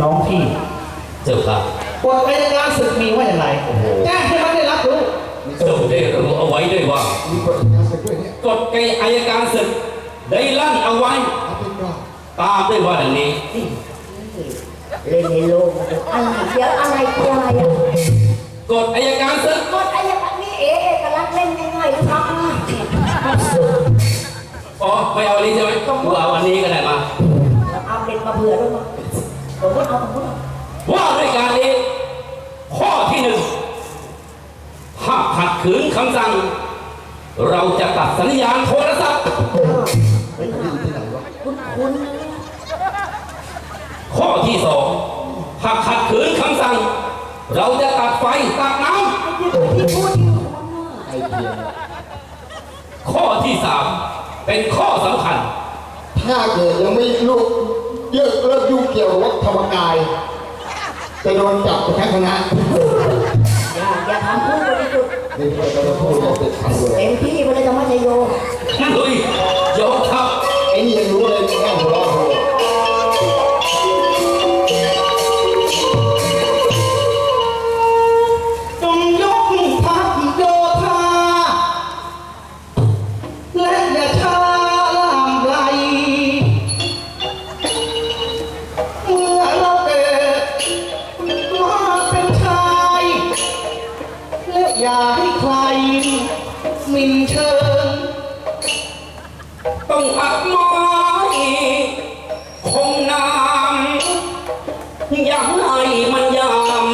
น้องพี่เจ้าค่ะกฎอัยการศึกมีว่าอย่างไรโอ้โห แจ้งให้มันได้รับรู้เจ้าได้ระบุเอาไว้ด้วยว่ามีกฎอัยการศึกด้วยเนี่ยกฎเกณฑ์อายการศึกได้ลั่นเอาไว้ เอาเป็นว่าตามด้วยว่าอย่างนี้เล่นในโลกมันอะไรเดี๋ยวอะไรคืออะไรอะกฎอายการศึกกดอะไรแบบนี้เอ๋เอกลักษณ์เล่นง่ายๆหรือเปล่าอ๋อไม่เอาอันนี้ใช่ไหมกูเอาอันนี้ก็ได้มา เอาเด็กมาเผื่อด้วยมั้ง สมมติเอาสมมติเอาว่าด้วยการนี้ ข้อที่หนึ่งหากขัดขืนคำสั่ง เราจะตัดสัญญาณโทรศัพท์ไปที่ที่ไหนวะคุณคุณข้อที่สองหากขัดขืนคำสั่ง เราจะตัดไฟตัดน้ที่พูดอยู่ไอเดียเนี่ยำข้อที่สามเป็นข้อสำคัญ ถ้าเกิดยังไม่ลูก เลิกเลิกยุ่งเกี่ยวกับวัดธรรมกายจะโดนจับไปทั้งคณะอย่าอย่าทำพูดบริสุทธิ์นี่เราจะพูดเราติดขัดเลยเต็มที่ไปเลยธรรมชโยลุยยกครับไอ้นี่ยังรู้เลยแค่หัวเราะ อย่าให้ใครหมินเชิง ต้องอัดไม้คงนำอย่าให้มันยาม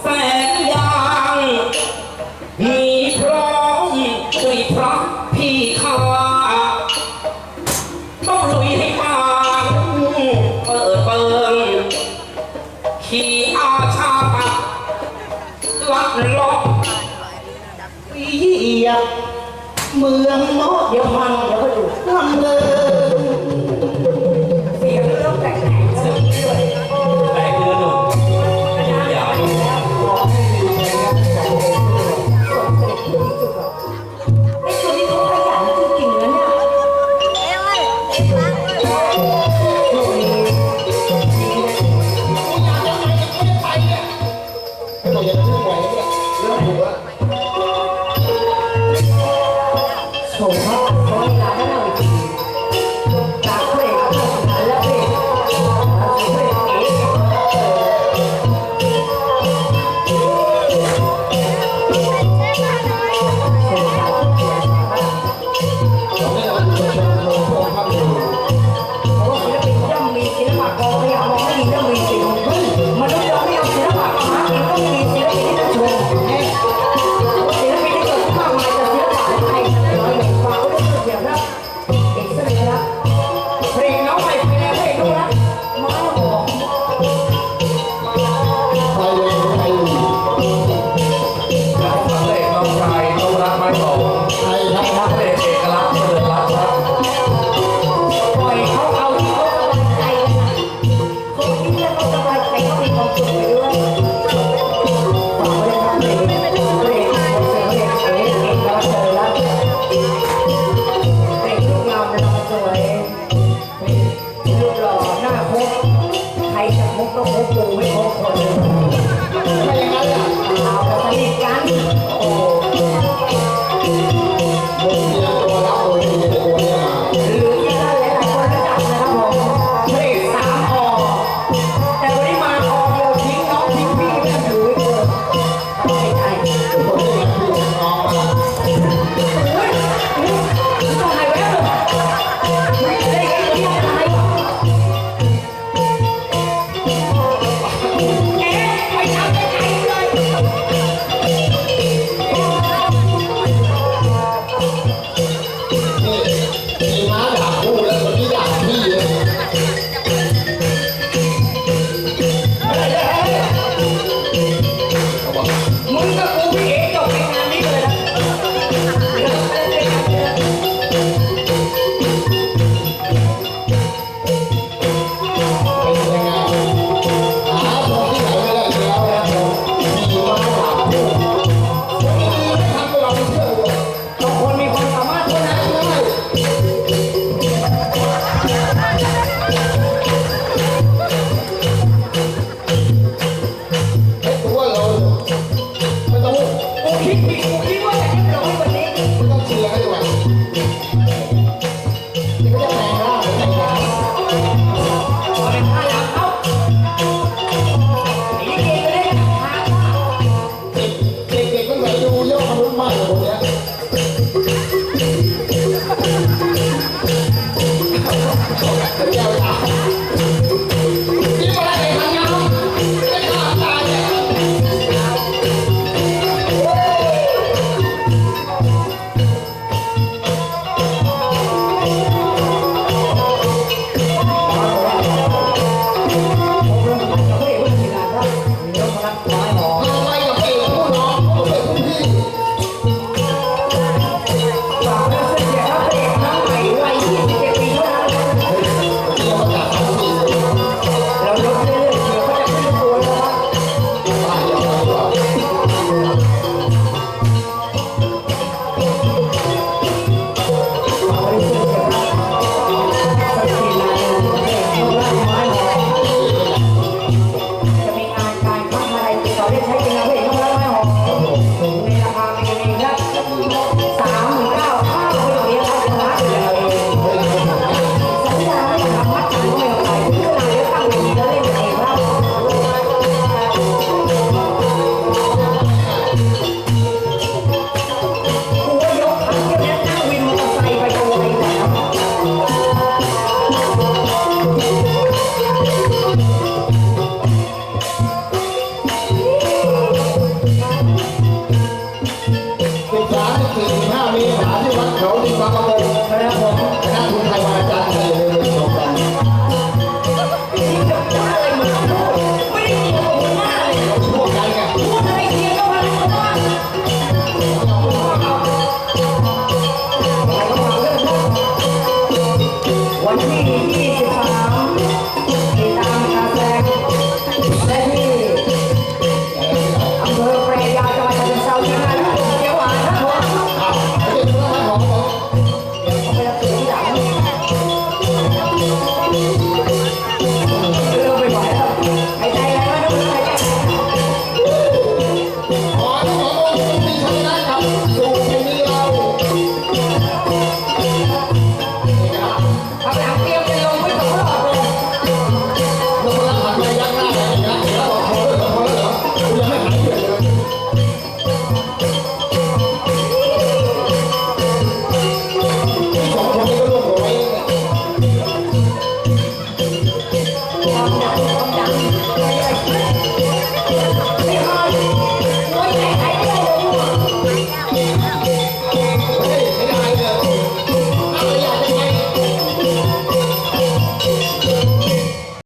แสงยาง มีพร้อมด้วยพระพี่ข้าต้องลุยให้ปางเปิดเปิงขี่อาชาตัดลัดล็อก ยียบ เมืองมอดเดี๋ยวฟังเดี๋ยวก็ดูลำเลิงเสียงเริ่มแตกๆแล้วด้วยแปลกเนื้อหนุ่มอย่าดู